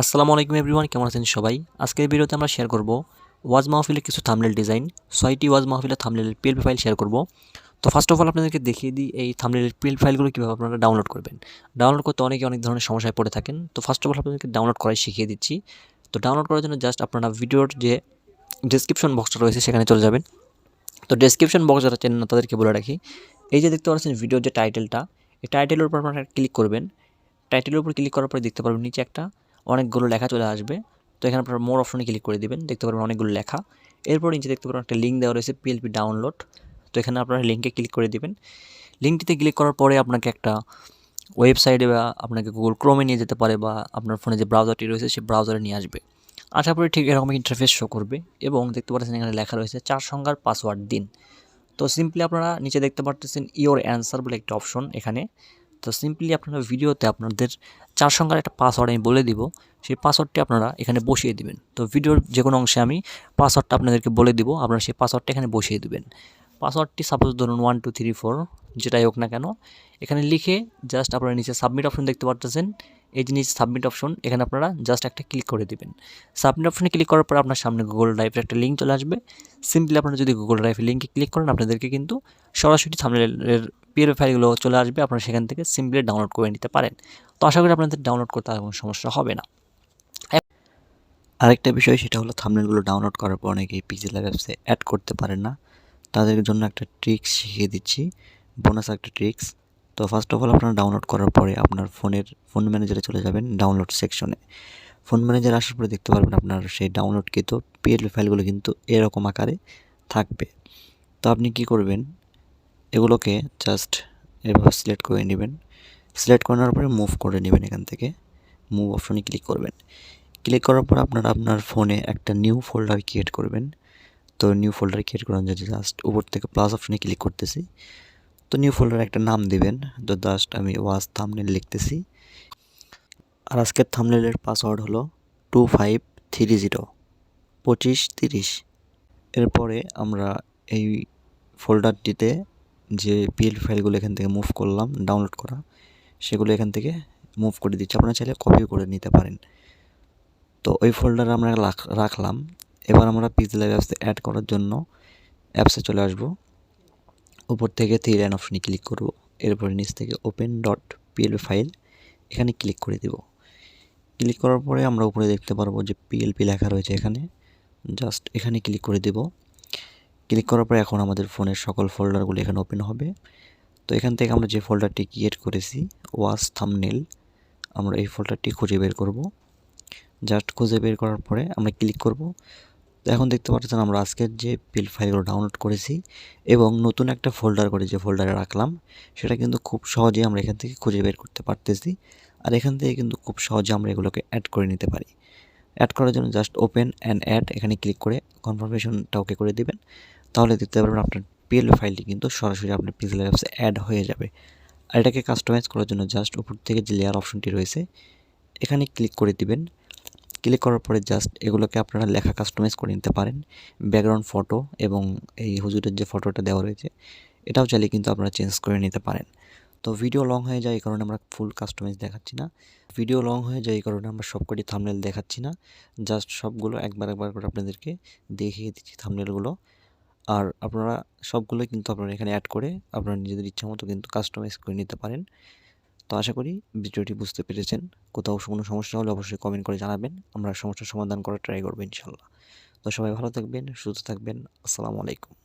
আসসালামু আলাইকুম এভরিওয়ান, কেমন আছেন সবাই? আজকের ভিডিওতে আমরা শেয়ার করব ওয়াজ মাহফিলের কিছু থামনেল ডিজাইন ছয়টি ওয়াজ মাহফিলের থামনেলের পিএলপি ফাইল শেয়ার করব। তো ফার্স্ট অফ অল আপনাদেরকে দেখিয়ে দিই এই থামনেলের পিএল ফাইলগুলো কীভাবে আপনারা ডাউনলোড করবেন। ডাউনলোড করতে অনেকে অনেক ধরনের সমস্যায় পড়ে থাকেন। তো ফার্স্ট অফ অল আপনাদেরকে ডাউনলোড করাই শিখিয়ে দিচ্ছি। তো ডাউনলোড করার জন্য জাস্ট আপনারা ভিডিওর যে ডিসক্রিপশন বক্সটা রয়েছে সেখানে চলে যাবেন। তো ডিসক্রিপশন বক্স যারা চেনেন না, তাদেরকে বলে রাখি। এই যে দেখতে পাচ্ছেন ভিডিওর যে টাইটেলটা এই টাইটেলের উপর আপনারা ক্লিক করবেন। টাইটেলের উপর ক্লিক করার পরে দেখতে পারবেন নিচে একটা অনেকগুলো লেখা চলে আসবে। তো এখানে আপনারা মোর অপশনে ক্লিক করে দিবেন। দেখতে পারবেন অনেকগুলো লেখা। এরপর নিচে দেখতে পারবেন একটা লিঙ্ক দেওয়া রয়েছে পিএলপি ডাউনলোড তো এখানে আপনারা লিঙ্কে ক্লিক করে দিবেন। লিঙ্কটিতে ক্লিক করার পরে আপনাকে একটা ওয়েবসাইটে বা আপনাকে গুগল ক্রোমে নিয়ে যেতে পারে বা আপনার ফোনে যে ব্রাউজারটি রয়েছে সেই ব্রাউজারে নিয়ে আসবে। আশা করি ঠিক এরকম ইন্টারফেস শো করবে এবং দেখতে পাচ্ছেন এখানে লেখা রয়েছে, চার সংখ্যার পাসওয়ার্ড দিন। তো সিম্পলি আপনারা নিচে দেখতে পাচ্ছেন ইওর অ্যান্সার বলে একটা অপশন এখানে। তো সিম্পলি আপনারা ভিডিওতে আপনাদের চার সংখ্যার একটা পাসওয়ার্ড আমি বলে দিব। সেই পাসওয়ার্ডটি আপনারা এখানে বসিয়ে দিবেন। তো ভিডিওর যে কোনো অংশে আমি পাসওয়ার্ডটা আপনাদেরকে বলে দিব। আপনারা সেই পাসওয়ার্ডটা এখানে বসিয়ে দিবেন। পাসওয়ার্ডটি সাপোজ ধরুন ওয়ান টু থ্রি ফোর যেটাই হোক না কেন, এখানে লিখে জাস্ট আপনারা নিচে সাবমিট অপশন দেখতে পাচ্ছেন এই জিনিস সাবমিট অপশন এখানে আপনারা জাস্ট একটা ক্লিক করে দিবেন। সাবমিট অপশনে ক্লিক করার পর আপনার সামনে গুগল ড্রাইভের একটা লিঙ্ক চলে আসবে। সিম্পলি আপনারা যদি গুগল ড্রাইভের লিঙ্কে ক্লিক করেন, আপনাদেরকে কিন্তু সরাসরি সামনের পিএর ফাইলগুলো চলে আসবে, আপনারা সেখান থেকে সিম্পলি ডাউনলোড করে নিতে পারেন। তো আশা করি আপনাদের ডাউনলোড করতে আর কোনো সমস্যা হবে না। আরেকটা বিষয় সেটা হলো থামনেলগুলো ডাউনলোড করার পর অনেকেই পিক্সেল অ্যাপসে অ্যাড করতে পারেন না। তাদের জন্য একটা ট্রিক্স শিখিয়ে দিচ্ছি। বোনাস একটা ট্রিক্স তো ফার্স্ট অফ অল আপনারা ডাউনলোড করার পরে আপনার ফোনের ফোন ম্যানেজারে চলে যাবেন ডাউনলোড সেকশনে ফোন ম্যানেজার আসার পরে দেখতে পারবেন আপনার সেই ডাউনলোডকৃত পিএলপি ফাইলগুলো কিন্তু এরকম আকারে থাকবে। তো আপনি কি করবেন? এগুলোকে জাস্ট এভাবে সিলেক্ট করে নেবেন। সিলেক্ট করার পরে মুভ করে নেবেন এখান থেকে। মুভ অপশনে ক্লিক করবেন। ক্লিক করার পর আপনারা আপনার ফোনে একটা নিউ ফোল্ডার ক্রিয়েট করবেন। তো নিউ ফোল্ডার ক্রিয়েট করার জন্য জাস্ট উপর থেকে প্লাস অপশনে ক্লিক করতেছি। তো নিউ ফোল্ডারে একটা নাম দিবেন। তো জাস্ট আমি ওয়াজ থামনেল লিখতেছি। আর আজকের থামনেলের পাসওয়ার্ড হলো টু ফাইভ থ্রি জিরো পঁচিশ তিরিশ। এরপরে আমরা এই ফোল্ডারটিতে যে পিএল ফাইলগুলো এখান থেকে মুভ করলাম ডাউনলোড করা, সেগুলো এখান থেকে মুভ করে দিচ্ছি। আপনারা চাইলে কপি করে নিতে পারেন। তো ওই ফোল্ডারে আমরা রাখলাম। এবার আমরা পিক্সেল অ্যাপসে অ্যাড করার জন্য অ্যাপসে চলে আসব। উপর থেকে থ্রি লাইন অপশনে ক্লিক করব। এরপরে নিচ থেকে ওপেন ডট পিএলপি ফাইল এখানে ক্লিক করে দেব। ক্লিক করার পরে আমরা উপরে দেখতে পারব যে পিএলপি লেখা রয়েছে এখানে। জাস্ট এখানে ক্লিক করে দেব। ক্লিক করার পরে এখন আমাদের ফোনের সকল ফোল্ডারগুলো এখানে ওপেন হবে। তো এখান থেকে আমরা যে ফোল্ডারটি ক্রিয়েট করেছি ওয়াস থামনেল আমরা এই ফোল্ডারটি খুঁজে বের করব। জাস্ট খুঁজে বের করার পরে আমরা ক্লিক করব। তো এখন দেখতে পাচ্ছেন আমরা আজকের যে পিল ফাইলগুলো ডাউনলোড করেছি এবং নতুন একটা ফোল্ডার করে যে ফোল্ডারে রাখলাম, সেটা কিন্তু খুব সহজেই আমরা এখান থেকে খুঁজে বের করতে পারতেছি। আর এখান থেকে কিন্তু খুব সহজে আমরা এগুলোকে অ্যাড করে নিতে পারি। অ্যাড করার জন্য জাস্ট ওপেন অ্যান্ড অ্যাড এখানে ক্লিক করে কনফার্মেশনটা ওকে করে দেবেন। তাহলে দেখতে পারবেন আপনার পিএল ফাইলটি কিন্তু সরাসরি আপনার পিক্সেল অ্যাপসে অ্যাড হয়ে যাবে। আর এটাকে কাস্টমাইজ করার জন্য জাস্ট উপর থেকে যে লেয়ার অপশনটি রয়েছে, এখানে ক্লিক করে দিবেন। ক্লিক করার পরে জাস্ট এগুলোকে আপনারা লেখা কাস্টমাইজ করে নিতে পারেন। ব্যাকগ্রাউন্ড ফটো এবং এই হুজুরের যে ফটোটা দেওয়া রয়েছে, এটাও চাইলে কিন্তু আপনারা চেঞ্জ করে নিতে পারেন। তো ভিডিও লং হয়ে যায় এই কারণে আমরা ফুল কাস্টমাইজ দেখাচ্ছি না। ভিডিও লং হয়ে যায় এই কারণে আমরা সবকটি থামনেল দেখাচ্ছি না। জাস্ট সবগুলো একবার একবার করে আপনাদেরকে দেখিয়ে দিচ্ছি থামনেলগুলো আর আপনারা সবগুলো কিন্তু আপনারা এখানে অ্যাড করে আপনারা নিজেদের ইচ্ছা মতো কিন্তু কাস্টমাইজ করে নিতে পারেন। তো আশা করি ভিডিওটি বুঝতে পেরেছেন। কোথাও কোনো সমস্যা হলে অবশ্যই কমেন্ট করে জানাবেন। আমরা সমস্যার সমাধান করার ট্রাই করব ইনশাল্লাহ তো সবাই ভালো থাকবেন, সুস্থ থাকবেন। আসসালামু আলাইকুম।